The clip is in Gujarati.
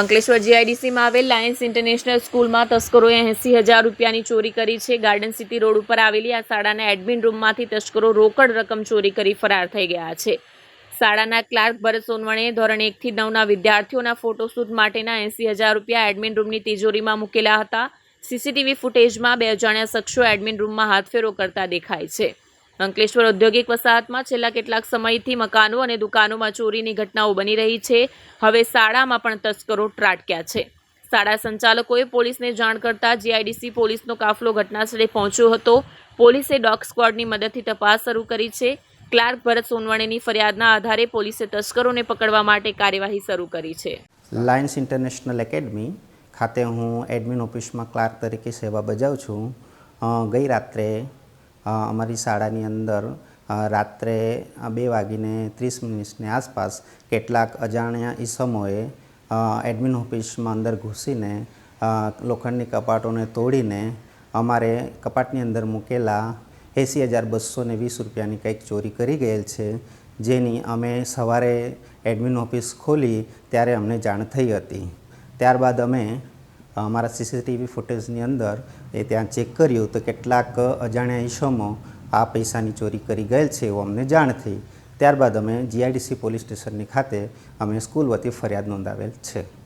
અંકલેશ્વર જીઆઈડીસીમાં આવેલ લાયન્સ ઇન્ટરનેશનલ સ્કૂલમાં તસ્કરોએ એંસી હજાર રૂપિયાની ચોરી કરી છે. ગાર્ડન સિટી રોડ ઉપર આવેલી આ શાળાના એડમિન રૂમમાંથી તસ્કરો રોકડ રકમ ચોરી કરી ફરાર થઈ ગયા છે. શાળાના ક્લાર્ક ભરત સોનવણે ધોરણ એકથી નવના વિદ્યાર્થીઓના ફોટોશૂટ માટેના એંસી હજાર રૂપિયા એડમિન રૂમની તિજોરીમાં મૂકેલા હતા. સીસીટીવી ફૂટેજમાં બે અજાણ્યા શખ્સો એડમિન રૂમમાં હાથફેરો કરતા દેખાય છે. અંકલેશ્વર ઔદ્યોગિક વસાહતમાં છેલ્લા કેટલાક સમયથી મકાનો અને દુકાનોમાં ચોરીની ઘટનાઓ બની રહી છે. હવે શાળામાં પણ તસ્કરો ત્રાટક્યા છે. શાળા સંચાલકોએ પોલીસને જાણ કરતા જીઆઈડીસી પોલીસનો કાફલો ઘટનાસ્થળે પહોંચ્યો હતો. પોલીસે ડોગ સ્ક્વોડની મદદથી તપાસ શરૂ કરી છે. ક્લાર્ક ભરત સોનવણેની ફરિયાદના આધારે પોલીસે તસ્કરોને પકડવા માટે કાર્યવાહી શરૂ કરી છે. લાયન્સ ઇન્ટરનેશનલ એકેડમી ખાતે હું એડમિન ઓફિસમાં ક્લાર્ક તરીકે સેવા બજાવું છું. ગઈ રાત્રે અમારી શાળાની અંદર રાત્રે બે વાગીને ત્રીસ મિનિટની આસપાસ કેટલાક અજાણ્યા ઈસમોએ એડમિન ઓફિસમાં અંદર ઘૂસીને લોખંડની કપાટોને તોડીને અમારે કપાટની અંદર મૂકેલા એંસી હજાર બસો વીસ રૂપિયાની કંઈક ચોરી કરી ગયેલ છે, જેની અમે સવારે એડમિન ઓફિસ ખોલી, ત્યારે અમને જાણ થઈ હતી. ત્યારબાદ અમે અમારા સીસીટીવી ફૂટેજની અંદર એ ત્યાં ચેક કર્યું તો કેટલાક અજાણ્યા ઈસમો આ પૈસાની ચોરી કરી ગયેલ છે એવું અમને જાણ થઈ. ત્યારબાદ અમે જીઆઈડીસી પોલીસ સ્ટેશનની ખાતે અમે સ્કૂલ વતી ફરિયાદ નોંધાવેલ છે.